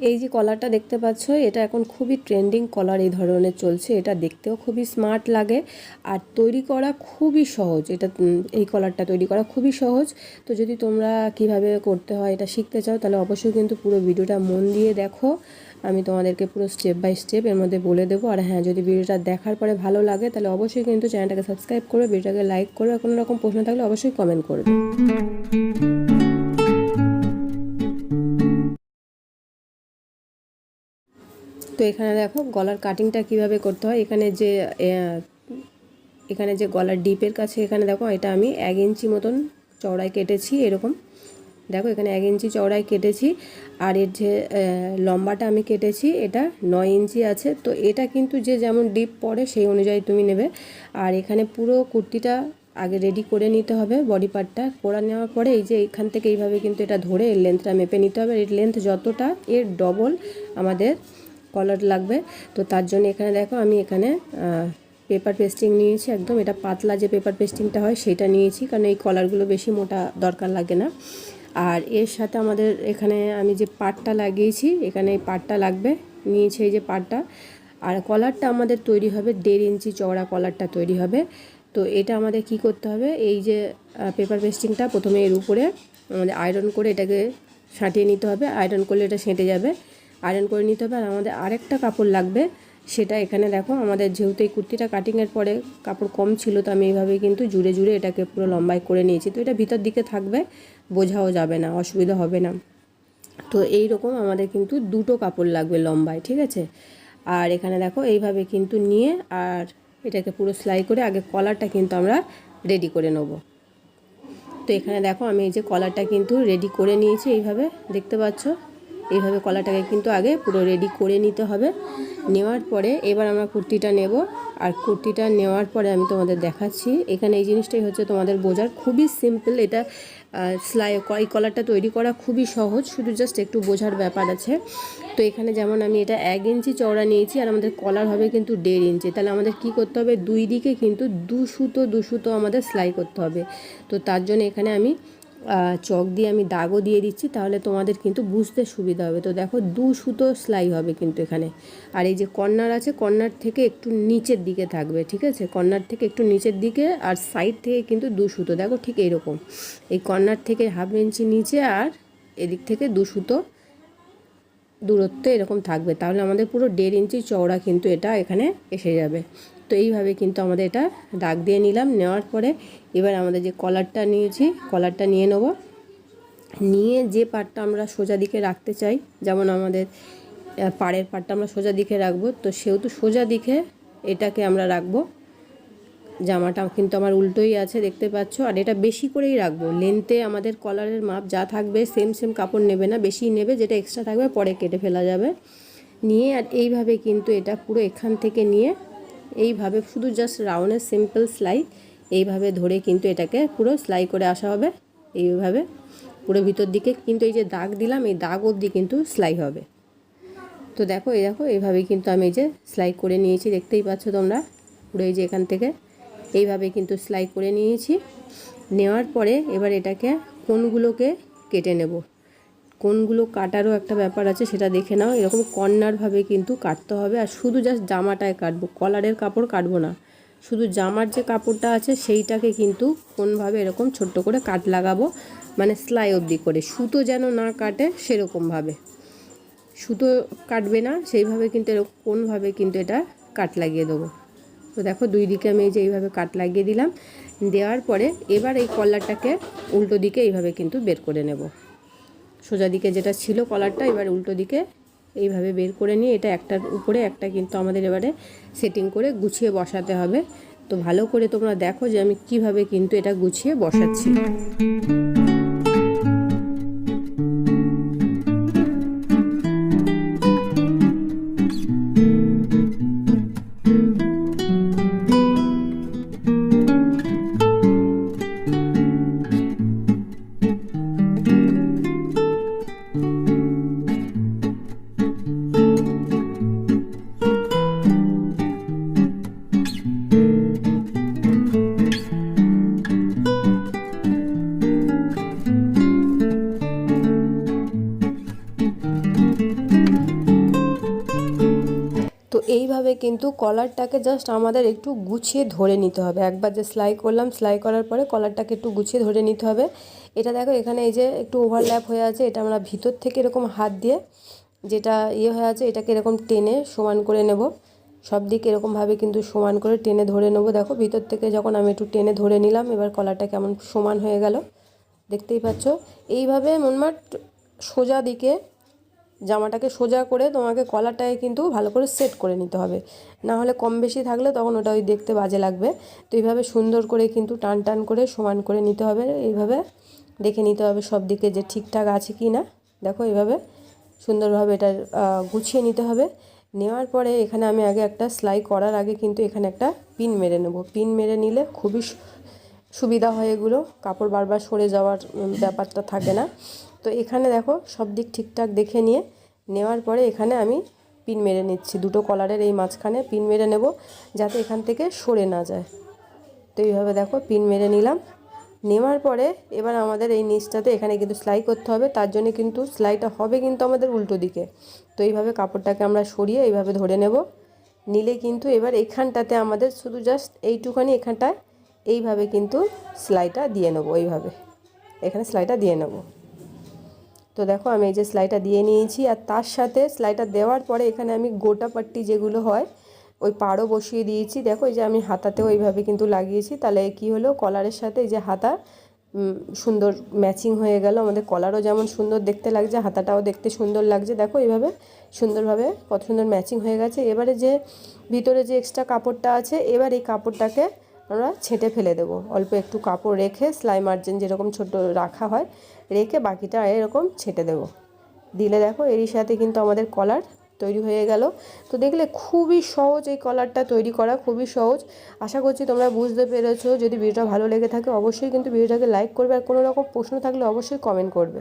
এই যে কলারটা দেখতে পাচ্ছ, এটা এখন খুবই ট্রেন্ডিং কলার এই ধরনের চলছে। এটা দেখতেও খুবই স্মার্ট লাগে আর তৈরি করা খুবই সহজ। এটা এই কলারটা তৈরি করা খুবই সহজ। তো যদি তোমরা কীভাবে করতে হয় এটা শিখতে চাও, তাহলে অবশ্যই কিন্তু পুরো ভিডিওটা মন দিয়ে দেখো। আমি তোমাদেরকে পুরো স্টেপ বাই স্টেপ এর মধ্যে বলে দেবো। আর হ্যাঁ যদি ভিডিওটা দেখার পরে ভালো লাগে, তাহলে অবশ্যই কিন্তু চ্যানেলটাকে সাবস্ক্রাইব করবে ভিডিওটাকে লাইক করবে কোনো রকম প্রশ্ন থাকলে অবশ্যই কমেন্ট করবে। তো এখানে দেখো গলার কাটিংটা কীভাবে করতে হয়? এখানে যে এখানে যে গলার ডিপের কাছে এখানে দেখো, এটা আমি এক ইঞ্চি মতন চওড়ায় কেটেছি এরকম। দেখো এখানে এক ইঞ্চি চওড়ায় কেটেছি আর এর যে লম্বাটা আমি কেটেছি, এটা নয় ইঞ্চি আছে। তো এটা কিন্তু যে যেমন ডিপ পড়ে সেই অনুযায়ী তুমি নেবে। আর এখানে পুরো কুর্তিটা আগে রেডি করে নিতে হবে বডি পার্টটা করে নেওয়ার পরে এই যে এখান থেকে এইভাবে কিন্তু এটা ধরে এর লেন্থটা মেপে নিতে হবে। এর লেন্থ যতটা, এর ডবল আমাদের কলার লাগবে। তো তার জন্য এখানে দেখো আমি এখানে পেপার পেস্টিং নিয়েছি একদম। এটা পাতলা যে পেপার পেস্টিংটা হয় সেটা নিয়েছি কারণ এই কলারগুলো বেশি মোটা দরকার লাগে না। আর এর সাথে আমাদের এখানে আমি যে পাটটা লাগিয়েছি, এখানে এই পাটটা লাগবে। নিয়েছি এই যে পাটটা। আর কলারটা আমাদের তৈরি হবে, দেড় ইঞ্চি চওড়া কলারটা তৈরি হবে। তো এটা আমাদের কি করতে হবে? এই যে পেপার পেস্টিংটা প্রথমে এর উপরে আমাদের আয়রন করে এটাকে সাঁটিয়ে নিতে হবে। আয়রন করলে এটা সেঁটে যাবে। আয়রন করে নিতে হবে। আর আমাদের আরেকটা কাপড় লাগবে, সেটা এখানে দেখো, আমাদের যেহেতু এই কুর্তিটা কাটিংয়ের পরে কাপড় কম ছিল, তো আমি এইভাবে কিন্তু জুড়ে জুড়ে এটাকে পুরো লম্বাই করে নিয়েছি। তো এটা ভিতর দিকে থাকবে, বোঝাও যাবে না, অসুবিধা হবে না। তো এই রকম আমাদের কিন্তু দুটো কাপড় লাগবে লম্বায়, ঠিক আছে? আর এখানে দেখো, এইভাবে কিন্তু নিয়ে আর এটাকে পুরো সেলাই করে আগে কলারটা কিন্তু আমরা রেডি করে নেব। তো এখানে দেখো, আমি এই যে কলারটা কিন্তু রেডি করে নিয়েছি, এইভাবে, দেখতে পাচ্ছ? এইভাবে কলাটাকে কিন্তু আগে পুরো রেডি করে নিতে হবে। নেওয়ার পরে এবার আমরা কুর্তিটা নেব। আর কুর্তিটা নেওয়ার পরে আমি তোমাদের দেখাচ্ছি। এখানে এই জিনিসটাই হচ্ছে তোমাদের বোঝার খুবই সিম্পল এটা সেলাই এই কলারটা তৈরি করা খুবই সহজ, শুধু জাস্ট একটু বোঝার ব্যাপার আছে। তো এখানে যেমন আমি এটা এক ইঞ্চি চওড়া নিয়েছি আর আমাদের কলার হবে কিন্তু দেড় ইঞ্চি। তাহলে আমাদের কি করতে হবে? দুই দিকে কিন্তু দু সুতো দু সুতো আমাদের সেলাই করতে হবে। তো তার জন্য এখানে আমি চক দিয়ে আমি দাগও দিয়ে দিচ্ছি, তাহলে তোমাদের কিন্তু বুঝতে সুবিধা হবে। তো দেখো, দু সুতো সেলাই হবে কিন্তু এখানে। আর এই যে কর্নার আছে, কর্নার থেকে একটু নিচের দিকে থাকবে, ঠিক আছে? কর্নার থেকে একটু নিচের দিকে আর সাইড থেকে কিন্তু দু সুতো, দেখো ঠিক এইরকম। এই কর্নার থেকে হাফ ইঞ্চি নিচে আর এদিক থেকে দু সুতো দূরত্ব এরকম থাকবে। তাহলে আমাদের পুরো দেড় ইঞ্চি চওড়া কিন্তু এটা এখানে এসে যাবে। তো এইভাবে কিন্তু আমাদের এটা দাগ দিয়ে নিলাম। নেওয়ার পরে এবার আমাদের যে কলারটা নিয়েছি, কলারটা নিয়ে নেব। নিয়ে যে পাটটা আমরা সোজা দিকে রাখতে চাই, যেমন আমাদের পাড়ের পাটটা আমরা সোজা দিকে রাখব, তো সেহেতু সোজা দিকে এটাকে আমরা রাখব। জামাটা কিন্তু আমার উল্টোই আছে, দেখতে পাচ্ছ। আর এটা বেশি করেই রাখব। লেন্থে আমাদের কলারের মাপ যা থাকবে সেম সেম কাপড় নেবে না। বেশি নেবে, যেটা এক্সট্রা থাকবে, পরে কেটে ফেলা যাবে। নিয়ে আর এইভাবে কিন্তু এটা পুরো এখান থেকে নিয়ে এইভাবে শুধু জাস্ট রাউন্ডের সিম্পল সেলাই এইভাবে ধরে কিন্তু এটাকে পুরো সেলাই করে আসা হবে। এইভাবে পুরো ভিতর দিকে কিন্তু এই যে দাগ দিলাম, এই দাগ অবধি কিন্তু সেলাই হবে। তো দেখো, এই দেখো, এইভাবে কিন্তু আমি এই যে সেলাই করে নিয়েছি, দেখতেই পাচ্ছ তোমরা? পুরো এই যে এখান থেকে এইভাবে কিন্তু সেলাই করে নিয়েছি। নেওয়ার পরে এবার এটাকে কোনগুলোকে কেটে নেব? কোনগুলো কাটারও একটা ব্যাপার আছে সেটা দেখে নাও। এরকম কর্নারভাবে কিন্তু কাটতে হবে। আর শুধু জাস্ট জামাটায় কাটবো, কলারের কাপড় কাটবো না। শুধু জামার যে কাপড়টা আছে সেইটাকে কিন্তু কোনভাবে এরকম ছোট্ট করে কাট লাগাবো। মানে সেলাই অবধি করে। সুতো যেন না কাটে সেরকমভাবে সুতো কাটবে না, সেইভাবে কিন্তু এরকম কোনভাবে কিন্তু এটা কাট লাগিয়ে দেবো। তো দেখো দুই দিকে আমি এই যে এইভাবে কাট লাগিয়ে দিলাম। দেওয়ার পরে এবার এই কলারটাকে উল্টো দিকে এইভাবে কিন্তু বের করে নেব। সোজা দিকে যেটা ছিল কলারটা, এবার উল্টো দিকে এইভাবে বের করে নিয়ে এটা একটার উপরে একটা কিন্তু আমাদের এবারে সেটিং করে গুছিয়ে বসাতে হবে। তো ভালো করে তোমরা দেখো যে আমি কীভাবে কিন্তু এটা গুছিয়ে বসাচ্ছি। এইভাবে কিন্তু কলারটাকে জাস্ট আমাদের একটু গুছিয়ে ধরে নিতে হবে। একবার যে সেলাই করলাম, সেলাই করার পরে কলারটাকে একটু গুছিয়ে ধরে নিতে হবে। এটা দেখো, এখানে এই যে একটু ওভারল্যাপ হয়ে আছে, এটা আমরা ভিতর থেকে এরকম হাত দিয়ে যেটা ইয়ে হয়ে আছে, এটাকে এরকম টেনে সমান করে নেব। সব দিক এরকমভাবে কিন্তু সমান করে টেনে ধরে নেব। দেখো, ভিতর থেকে যখন আমি একটু টেনে ধরে নিলাম, এবার কলারটা কেমন সমান হয়ে গেল। দেখতেই পাচ্ছ? এইভাবে মনমাট সোজা দিকে জামাটাকে সোজা করে তোমাকে কলারটাকে কিন্তু ভালো করে সেট করে নিতে হবে। না হলে কম বেশি থাকলে তখন ওটা ওই দেখতে বাজে লাগবে। তো এইভাবে সুন্দর করে কিন্তু টান টান করে সমান করে নিতে হবে। এইভাবে দেখে নিতে হবে সব দিকে যে ঠিকঠাক আছে কি না। দেখো এইভাবে সুন্দরভাবে এটা গুছিয়ে নিতে হবে। নেওয়ার পরে এখানে আমি আগে একটা সেলাই করার আগে কিন্তু এখানে একটা পিন মেরে নেব। পিন মেরে নিলে খুবই সুবিধা হয় এগুলো। কাপড় বারবার সরে যাওয়ার ব্যাপারটা থাকে না। তো এখানে দেখো, সব দিক ঠিকঠাক দেখে নিয়ে নেওয়ার পরে এখানে আমি পিন মেরে নিচ্ছি। দুটো কলারের এই মাঝখানে পিন মেরে নেব যাতে এখান থেকে সরে না যায়। তো এইভাবে দেখো, পিন মেরে নিলাম। নেওয়ার পরে এবার আমাদের এই নিচটাতে এখানে কিন্তু সেলাই করতে হবে। তার জন্য কিন্তু সেলাইটা হবে কিন্তু আমাদের উল্টো দিকে। তো এইভাবে কাপড়টাকে আমরা সরিয়ে এইভাবে ধরে নেব। নিলে কিন্তু এবার এখানটাতে আমাদের শুধু জাস্ট এইটুখানি এখানটায় এইভাবে কিন্তু সেলাইটা দিয়ে নেব, এইভাবে। এখানে সেলাইটা দিয়ে নেব। তো দেখো, আমি এই যে সেলাইটা দিয়ে নিয়েছি, আর তার সাথে সেলাইটা দেওয়ার পরে এখানে আমি গোটা পাট্টি যেগুলো হয়, ওই পাড়ও বসিয়ে দিয়েছি। দেখো, এই যে আমি হাতাতেও ওইভাবে কিন্তু লাগিয়েছি। তাহলে কি হলো কলারের সাথে এই যে হাতা সুন্দর ম্যাচিং হয়ে গেল। আমাদের কলারও যেমন সুন্দর দেখতে লাগছে, হাতাটাও দেখতে সুন্দর লাগছে। দেখো, এইভাবে সুন্দরভাবে কত সুন্দর ম্যাচিং হয়ে গেছে। এবারে যে ভিতরে যে এক্সট্রা কাপড়টা আছে, এবার এই কাপড়টাকে আমরা ছেঁটে ফেলে দেবো। অল্প একটু কাপড় রেখে সেলাই মার্জিন যেরকম ছোট রাখা হয়, রেখে বাকিটা এরকম ছেটে দেবো। দিলে দেখো এরই সাথে কিন্তু আমাদের কলার তৈরি হয়ে গেল। তো দেখলে খুবই সহজ এই কলারটা তৈরি করা, খুবই সহজ। আশা করছি তোমরা বুঝতে পেরেছ। যদি ভিডিওটা ভালো লেগে থাকে অবশ্যই কিন্তু ভিডিওটাকে লাইক করবে। আর কোনো রকম প্রশ্ন থাকলে অবশ্যই কমেন্ট করবে।